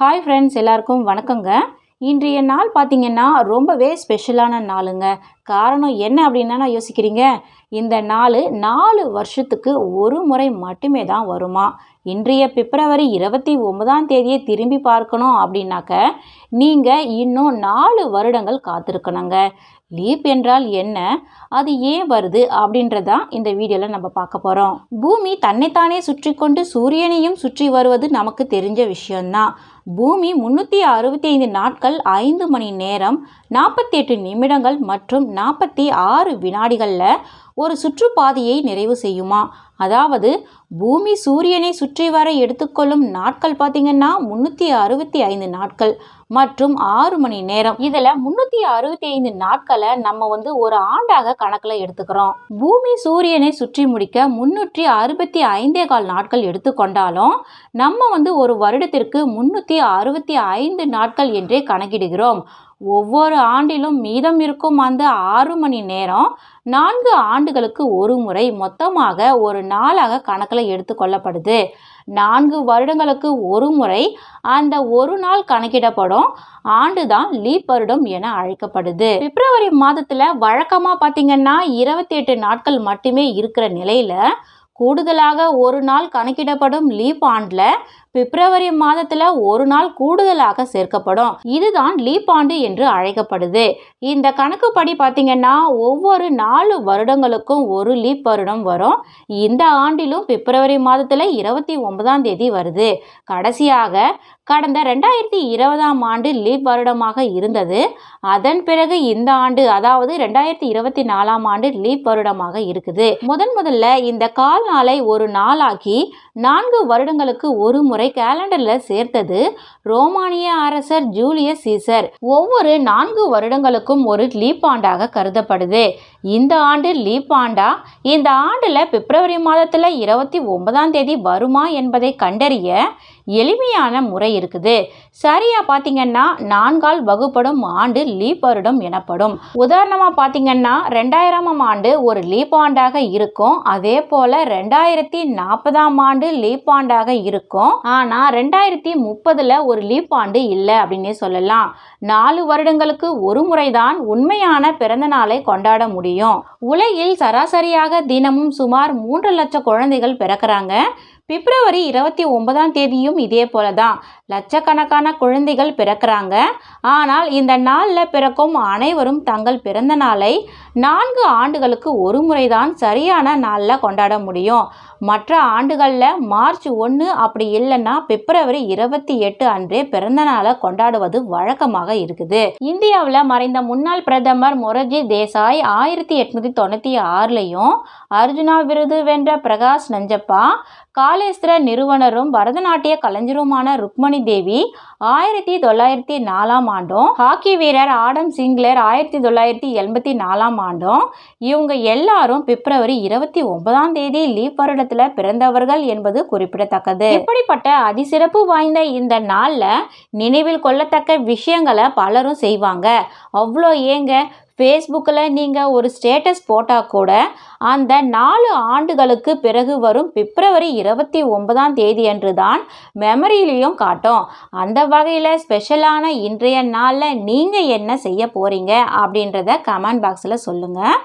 Hi friends எல்லாருக்கும் வணக்கங்க. இன்றைய நாள் பார்த்தீங்கன்னா ரொம்பவே ஸ்பெஷலான நாளுங்க. காரணம் என்ன அப்படின்னா யோசிக்கிறீங்க? இந்த நாள் நாலு வருஷத்துக்கு ஒரு முறை மட்டுமே தான் வருமா? இன்றைய பிப்ரவரி இருபத்தி ஒன்பதாம் தேதியை திரும்பி பார்க்கணும் அப்படின்னாக்க நீங்கள் இன்னும் நாலு வருடங்கள் காத்திருக்கணுங்க. லீப் என்றால் என்ன? அது ஏன் வருது? அப்படின்றதான் இந்த வீடியோவில் நம்ம பார்க்க போகிறோம் பூமி தன்னைத்தானே சுற்றி கொண்டு சூரியனையும் சுற்றி வருவது நமக்கு தெரிஞ்ச விஷயம்தான் பூமி முந்நூற்றி அறுபத்தி ஐந்து நாட்கள் ஐந்து மணி நேரம் நாற்பத்தி எட்டு நிமிடங்கள் மற்றும் நாற்பத்தி ஆறு வினாடிகளில் ஒரு சுற்றுப்பாதையை நிறைவு செய்யுமா? அதாவது பூமி சூரியனை சுற்றி வர எடுத்துக்கொள்ளும் நாட்கள் பார்த்திங்கன்னா முந்நூற்றி அறுபத்தி ஐந்து நாட்கள் மற்றும் ஆறு மணி நேரம். இதில் முந்நூற்றி அறுபத்தி ஐந்து நாட்களை நம்ம வந்து ஒரு ஆண்டாக கணக்கில் எடுத்துக்கிறோம். பூமி சூரியனை சுற்றி முடிக்க முன்னூற்றி அறுபத்தி ஐந்தே கால் நாட்கள் எடுத்துக்கொண்டாலும் நம்ம வந்து ஒரு வருடத்திற்கு முன்னூற்றி அறுபத்தி ஐந்து நாட்கள் என்றே கணக்கிடுகிறோம். ஒவ்வொரு ஆண்டிலும் மீதம் இருக்கும் அந்த ஆறு மணி நேரம் நான்கு ஆண்டுகளுக்கு ஒரு முறை மொத்தமாக ஒரு நாளாக கணக்கில் எடுத்துக்கொள்ளப்படுது நான்கு வருடங்களுக்கு ஒரு முறை அந்த ஒரு நாள் கணக்கிடப்படும். ஆண்டு தான் லீப் வருடம் என அழைக்கப்படுது. பிப்ரவரி மாதத்தில் வழக்கமாக பார்த்தீங்கன்னா இருபத்தி எட்டு நாட்கள் மட்டுமே இருக்கிற நிலையில் கூடுதலாக ஒரு நாள் கணக்கிடப்படும் லீப் ஆண்டில் பிப்ரவரி மாதத்தில் ஒரு நாள் கூடுதலாக சேர்க்கப்படும். இதுதான் லீப் ஆண்டு என்று அழைக்கப்படுது. இந்த கணக்குப்படி பார்த்தீங்கன்னா ஒவ்வொரு நாலு வருடங்களுக்கும் ஒரு லீப் வருடம் வரும். இந்த ஆண்டிலும் பிப்ரவரி மாதத்தில் இருபத்தி ஒன்பதாம் தேதி வருது. கடைசியாக கடந்த ரெண்டாயிரத்தி இருபதாம் ஆண்டு லீப் வருடமாக இருந்தது. அதன் பிறகு இந்த ஆண்டு அதாவது ரெண்டாயிரத்தி இருபத்தி நாலாம் ஆண்டு லீப் வருடமாக இருக்குது. முதன் முதல்ல இந்த கால் நாளை ஒரு நாளாக்கி நான்கு வருடங்களுக்கு ஒரு முறை கேலண்டரில் சேர்த்தது ரோமானிய அரசர் ஜூலியஸ் சீசர். ஒவ்வொரு நான்கு வருடங்களுக்கும் ஒரு லீப் ஆண்டாக கருதப்படுது. இந்த ஆண்டு லீப் ஆண்டா? இந்த ஆண்டில் பிப்ரவரி மாதத்தில் இருபத்தி ஒன்பதாம் தேதி வருமா என்பதை கண்டறிய எளிமையான முறை இருக்குது. சரியா பார்த்தீங்கன்னா நான்கால் வகுப்படும் ஆண்டு லீப் வருடம் எனப்படும். உதாரணமாக பார்த்தீங்கன்னா ரெண்டாயிரமாம் ஆண்டு ஒரு லீப் ஆண்டாக இருக்கும். அதே போல் ரெண்டாயிரத்தி நாற்பதாம் ஆண்டு லீப் ஆண்டாக இருக்கும். ஆனால் ரெண்டாயிரத்தி முப்பதில் ஒரு லீப் ஆண்டு இல்லை அப்படின்னே சொல்லலாம். நாலு வருடங்களுக்கு ஒரு முறைதான் உண்மையான பிறந்த நாளை கொண்டாட முடியும். உலகில் சராசரியாக தினமும் சுமார் மூன்று லட்சம் குழந்தைகள் பிறக்கிறாங்க. பிப்ரவரி இருபத்தி ஒன்பதாம் தேதியும் இதே போல தான் லட்சக்கணக்கான குழந்தைகள் பிறக்கிறாங்க. ஆனால் இந்த நாளில் பிறக்கும் அனைவரும் தங்கள் பிறந்த நாளை நான்கு ஆண்டுகளுக்கு ஒரு முறைதான் சரியான நாளில் கொண்டாட முடியும். மற்ற ஆண்டுகளில் மார்ச் ஒன்று அப்படி இல்லைன்னா பிப்ரவரி இருபத்தி எட்டு அன்றே பிறந்த நாளை கொண்டாடுவது வழக்கமாக இருக்குது. இந்தியாவில் மறைந்த முன்னாள் பிரதமர் மொரஜி தேசாய் ஆயிரத்தி எட்நூத்தி தொண்ணூற்றி ஆறுலையும் அர்ஜுனா விருது வென்ற பிரகாஷ் நஞ்சப்பா காலேஸ்திர நிறுவனரும் பரதநாட்டிய கலைஞருமான ருக்மணி தேவி ஆயிரத்தி தொள்ளாயிரத்தி நாலாம் ஆண்டும் ஹாக்கி வீரர் ஆடம் சிங்லர் ஆயிரத்தி தொள்ளாயிரத்தி எண்பத்தி நாலாம் ஆண்டும் இவங்க எல்லாரும் பிப்ரவரி இருபத்தி ஒன்பதாம் தேதி லீப் வருடத்தில் பிறந்தவர்கள் என்பது குறிப்பிடத்தக்கது. இப்படிப்பட்ட அதிசிறப்பு வாய்ந்த இந்த நாளில் நினைவில் கொள்ளத்தக்க விஷயங்களை பலரும் செய்வாங்க. அவ்வளோ ஏங்க ஃபேஸ்புக்கில் நீங்கள் ஒரு ஸ்டேட்டஸ் போட்டால் கூட அந்த நாலு ஆண்டுகளுக்கு பிறகு வரும் பிப்ரவரி இருபத்தி ஒன்பதாம் தேதி அன்று தான் மெமரியிலையும் காட்டும். அந்த வகையில் ஸ்பெஷலான இன்றைய நாளில் நீங்கள் என்ன செய்ய போகிறீங்க அப்படின்றத கமெண்ட் பாக்ஸில் சொல்லுங்கள்